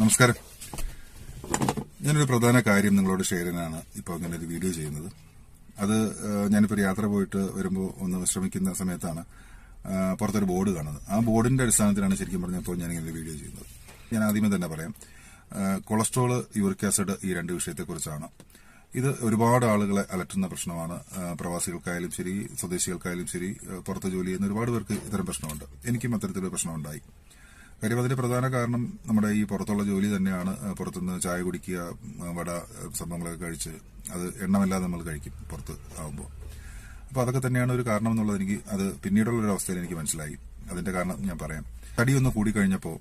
നമസ്കാരം. ഞാനൊരു പ്രധാന കാര്യം നിങ്ങളോട് ഷെയർ ചെയ്യാനാണ് ഇപ്പോൾ അങ്ങനെ ഒരു വീഡിയോ ചെയ്യുന്നത്. അത് ഞാനിപ്പോൾ ഒരു യാത്ര പോയിട്ട് വരുമ്പോൾ ഒന്ന് വിശ്രമിക്കുന്ന സമയത്താണ് പുറത്തൊരു ബോർഡ് കാണുന്നത്. ആ ബോർഡിന്റെ അടിസ്ഥാനത്തിലാണ് ശരിക്കും പറഞ്ഞപ്പോൾ ഞാനിങ്ങനെ ഒരു വീഡിയോ ചെയ്യുന്നത്. ഞാൻ ആദ്യമേ തന്നെ പറയാം കൊളസ്ട്രോൾ യൂറിക് ആസിഡ് ഈ രണ്ട് വിഷയത്തെക്കുറിച്ചാണ്. ഇത് ഒരുപാട് ആളുകളെ അലട്ടുന്ന പ്രശ്നമാണ്. പ്രവാസികൾക്കായാലും ശരി സ്വദേശികൾക്കായാലും ശരി പുറത്ത് ജോലി ചെയ്യുന്ന ഒരുപാട് പേർക്ക് ഇത്തരം പ്രശ്നമുണ്ട്. എനിക്കും അത്തരത്തിലൊരു പ്രശ്നമുണ്ടായി കാര്യം അതിന്റെ പ്രധാന കാരണം നമ്മുടെ ഈ പുറത്തുള്ള ജോലി തന്നെയാണ്. പുറത്തുനിന്ന് ചായ കുടിക്കുക വട സംഭവങ്ങളൊക്കെ കഴിച്ച് അത് എണ്ണമല്ലാതെ നമ്മൾ കഴിക്കും പുറത്ത് ആവുമ്പോൾ. അപ്പോൾ അതൊക്കെ തന്നെയാണ് ഒരു കാരണം എന്നുള്ളത് എനിക്ക് അത് പിന്നീടുള്ള ഒരു അവസ്ഥയിൽ എനിക്ക് മനസ്സിലായി. അതിന്റെ കാരണം ഞാൻ പറയാം. തടി ഒന്ന് കൂടിക്കഴിഞ്ഞപ്പോൾ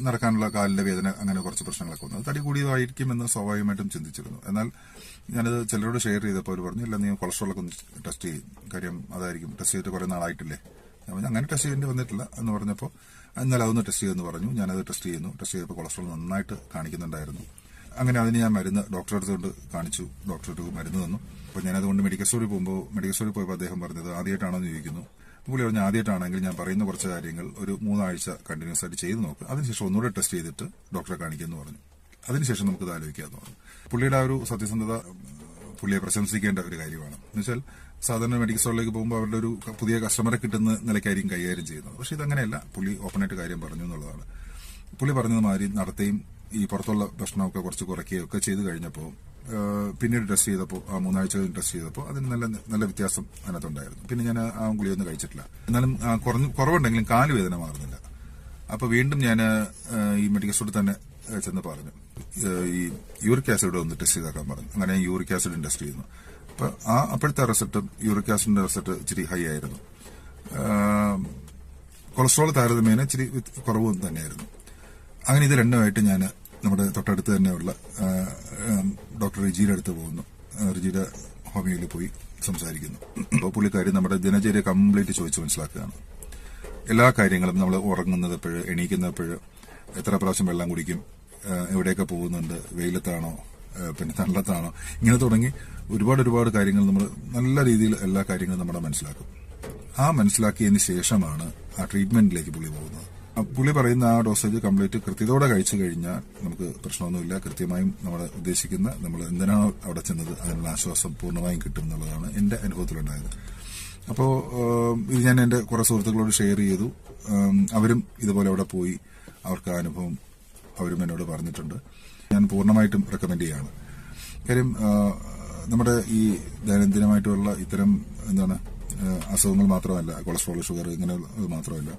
നടക്കാനുള്ള കാലിന്റെ വേദന അങ്ങനെ കുറച്ച് പ്രശ്നങ്ങളൊക്കെ വന്നു. തടി കൂടിയതായിരിക്കും എന്ന് സ്വാഭാവികമായിട്ടും ചിന്തിച്ചിരുന്നു. എന്നാൽ ഞാനത് ചിലരോട് ഷെയർ ചെയ്തപ്പോൾ അവർ പറഞ്ഞു ഇല്ല നീ കൊളസ്ട്രോളൊക്കെ ഒന്ന് ടെസ്റ്റ് ചെയ്യും. കാര്യം അതായിരിക്കും ടെസ്റ്റ് ചെയ്തിട്ട് കുറെ നാളായിട്ടില്ലേ? ഞാൻ അങ്ങനെ ടെസ്റ്റ് ചെയ്യേണ്ടി വന്നിട്ടില്ല എന്ന് പറഞ്ഞപ്പോൾ ഇന്നലെ അതൊന്ന് ടെസ്റ്റ് ചെയ്യുമെന്ന് പറഞ്ഞു. ഞാനത് ടെസ്റ്റ് ചെയ്യുന്നു. ടെസ്റ്റ് ചെയ്തപ്പോൾ കൊളസ്ട്രോൾ നന്നായിട്ട് കാണിക്കുന്നുണ്ടായിരുന്നു. അങ്ങനെ അതിന് ഞാൻ മരുന്ന് ഡോക്ടറെ അടുത്തുകൊണ്ട് കാണിച്ചു. ഡോക്ടറെ മരുന്ന് തന്നു. അപ്പോൾ ഞാനതുകൊണ്ട് മെഡിക്കൽ സ്റ്റോറിൽ പോകുമ്പോൾ മെഡിക്കൽ സ്റ്റോറിൽ പോയപ്പോൾ അദ്ദേഹം പറഞ്ഞത് ആദ്യമായിട്ടാണോ എന്ന് ചോദിക്കുന്നു. പുള്ളി പറഞ്ഞു ആദ്യമായിട്ടാണെങ്കിൽ ഞാൻ പറയുന്ന കുറച്ച് കാര്യങ്ങൾ ഒരു മൂന്നാഴ്ച കണ്ടിന്യൂസ് ആയിട്ട് ചെയ്ത് നോക്കുക അതിനുശേഷം ഒന്നുകൂടെ ടെസ്റ്റ് ചെയ്തിട്ട് ഡോക്ടറെ കാണിക്കുമെന്ന് പറഞ്ഞു. അതിനുശേഷം നമുക്ക് ഇത് ആലോചിക്കാമെന്ന് പറഞ്ഞു. പുള്ളിയുടെ ആ ഒരു സത്യസന്ധത പുള്ളിയെ പ്രശംസിക്കേണ്ട ഒരു കാര്യമാണ്. എന്നുവെച്ചാൽ സാധാരണ മെഡിക്കൽ സ്റ്റോറിലേക്ക് പോകുമ്പോൾ അവരുടെ ഒരു പുതിയ കസ്റ്റമറെ കിട്ടുന്ന നിലയ്ക്കായിരിക്കും കൈകാര്യം ചെയ്യുന്നത്. പക്ഷേ ഇതങ്ങനെയല്ല. പുള്ളി ഓപ്പണായിട്ട് കാര്യം പറഞ്ഞു എന്നുള്ളതാണ്. പുള്ളി പറഞ്ഞത് മാതിരി നടത്തുകയും ഈ പുറത്തുള്ള ഭക്ഷണമൊക്കെ കുറച്ച് കുറയ്ക്കുകയും ഒക്കെ ചെയ്തു കഴിഞ്ഞപ്പോൾ പിന്നീട് ടെസ്റ്റ് ചെയ്തപ്പോൾ ആ മൂന്നാഴ്ച ടെസ്റ്റ് ചെയ്തപ്പോൾ അതിന് നല്ല നല്ല വ്യത്യാസം അതിനകത്തുണ്ടായിരുന്നു. പിന്നെ ഞാൻ ആ ഗുളിയൊന്നും കഴിച്ചിട്ടില്ല. എന്നാലും കുറഞ്ഞ് കുറവുണ്ടെങ്കിലും കാൽ വേദന മാറുന്നില്ല. അപ്പോൾ വീണ്ടും ഞാൻ ഈ മെഡിക്കൽ സ്റ്റോറിൽ തന്നെ ചെന്ന് പറഞ്ഞു. ഈ യൂറിക് ആസിഡ് ഒന്ന് ടെസ്റ്റ് ചെയ്താക്കാൻ പറഞ്ഞു. അങ്ങനെ ഞാൻ യൂറിക് ആസിഡ് ടെസ്റ്റ് ചെയ്യുന്നു. അപ്പൊ ആ അപ്പോഴത്തെ റിസൾട്ടും യൂറിക് ആസിഡിന്റെ റിസൾട്ട് ഇച്ചിരി ഹൈ ആയിരുന്നു. കൊളസ്ട്രോൾ താരതമ്യേന ഇച്ചിരി കുറവ് തന്നെയായിരുന്നു. അങ്ങനെ ഇത് രണ്ടുമായിട്ട് ഞാൻ നമ്മുടെ തൊട്ടടുത്ത് തന്നെയുള്ള ഡോക്ടർ റിജിയുടെ അടുത്ത് പോകുന്നു. റിജിയുടെ ഹോമിയോയിൽ പോയി സംസാരിക്കുന്നു. അപ്പോൾ പുള്ളിക്കാരി നമ്മുടെ ദിനചര്യ കംപ്ലീറ്റ് ചോദിച്ച് മനസ്സിലാക്കുകയാണ്. എല്ലാ കാര്യങ്ങളും നമ്മൾ ഉറങ്ങുന്നത് എപ്പോഴും എണീക്കുന്നത് എപ്പോഴ് എത്ര പ്രാവശ്യം വെള്ളം കുടിക്കും എവിടെയൊക്കെ പോകുന്നുണ്ട് വെയിലത്താണോ പിന്നെ തണലത്താണോ ഇങ്ങനെ തുടങ്ങി ഒരുപാട് ഒരുപാട് കാര്യങ്ങൾ നമ്മൾ നല്ല രീതിയിൽ എല്ലാ കാര്യങ്ങളും നമ്മുടെ മനസ്സിലാക്കും. ആ മനസ്സിലാക്കിയതിന് ശേഷമാണ് ആ ട്രീറ്റ്മെന്റിലേക്ക് പുള്ളി പോകുന്നത്. പുള്ളി പറയുന്ന ആ ഡോസേജ് കംപ്ലീറ്റ് കൃത്യതയോടെ കഴിച്ചു കഴിഞ്ഞാൽ നമുക്ക് പ്രശ്നമൊന്നുമില്ല. കൃത്യമായും നമ്മൾ ഉദ്ദേശിക്കുന്ന നമ്മൾ എന്തിനാണോ അവിടെ ചെന്നത് അതിനുള്ള ആശ്വാസം പൂർണമായും കിട്ടും എന്നുള്ളതാണ് എന്റെ അനുഭവത്തിലുണ്ടായത്. അപ്പോൾ ഇത് ഞാൻ എന്റെ കുറെ സുഹൃത്തുക്കളോട് ഷെയർ ചെയ്തു. അവരും ഇതുപോലെ അവിടെ പോയി അവർക്ക് ആ അനുഭവം അവരും എന്നോട് പറഞ്ഞിട്ടുണ്ട്. ഞാൻ പൂർണമായിട്ടും റെക്കമെൻഡ് ചെയ്യാണ്. കാര്യം നമ്മുടെ ഈ ദൈനംദിനമായിട്ടുള്ള ഇത്തരം എന്താണ് അസുഖങ്ങൾ മാത്രമല്ല കൊളസ്ട്രോൾ ഷുഗർ ഇങ്ങനെ മാത്രമല്ല